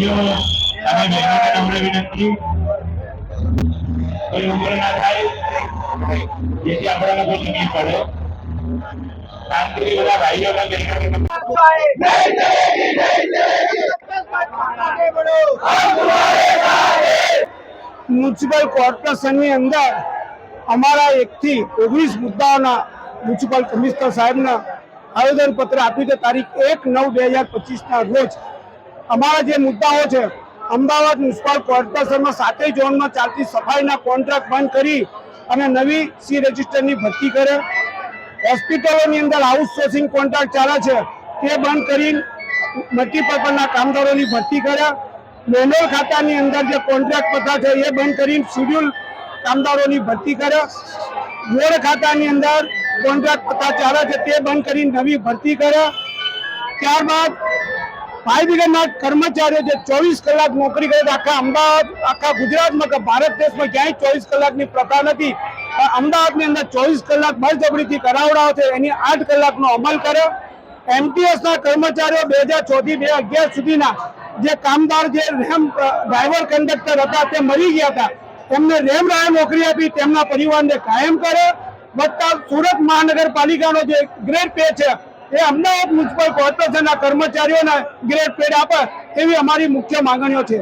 ભાઈઓ અને બહેનોને નમ્ર વિનંતી. કોઈ ઉમર ના થાય, જેથી આપણાને કોઈ તકલીફ પડે. આંતરી બધા ભાઈઓ અને બહેનોને મ્યુનિસિપલ કોર્પોરેશનની અંદર અમારા એકથી ઓગણીસ મુદ્દાઓના મ્યુનિસિપલ કમિશનર સાહેબના આવેદનપત્ર આપ્યું છે તારીખ એક નવ બે હજાર પચીસ ના રોજ. અમારા જે મુદ્દાઓ છે, અમદાવાદ મ્યુનિસિપલ કોર્પોરેશનમાં સાતેય ઝોનમાં ચાલતી સફાઈના કોન્ટ્રાક્ટ બંધ કરી અને નવી સી રજિસ્ટરની ભરતી કરે. હોસ્પિટલોની અંદર આઉટસોર્સિંગ કોન્ટ્રાક્ટ ચાલે છે, તે બંધ કરી મલ્ટીપર્પઝના કામદારોની ભરતી કરે. મેનોર ખાતાની અંદર જે કોન્ટ્રાક્ટ પથા છે, એ બંધ કરીને શિડ્યુલ કામદારોની ભરતી કરે. બોર્ડ ખાતાની અંદર કોન્ટ્રાક્ટ પથા ચાલે છે, તે બંધ કરીને નવી ભરતી કરે. ત્યારબાદ ફાયર બ્રિગેડના કર્મચારીઓ જે ચોવીસ કલાક નોકરી કરે છે, આખા અમદાવાદ, આખા ગુજરાતમાં કે ભારત દેશમાં ક્યાંય ચોવીસ કલાકની પ્રથા નથી. અમદાવાદની અંદર ચોવીસ કલાક બળજબરીથી કરાવડાવો છે, એની આઠ કલાકનો અમલ કરે એમટીએસના કર્મચારીઓ બે હજાર ચોથી બે અગિયાર સુધીના જે કામદાર, જે રેમ ડ્રાઈવર કંડક્ટર હતા, તે મરી ગયા હતા. એમને રેમ રાય નોકરી આપી, તેમના પરિવારને કાયમ કરે વત્તા સુરત મહાનગરપાલિકાનો જે ગ્રેડ પે છે એ અમદાવાદ મ્યુનિસિપલ કોર્પોરેશનના કર્મચારીઓને ગ્રેડ પેડ આપે એવી અમારી મુખ્ય માંગણીઓ છે.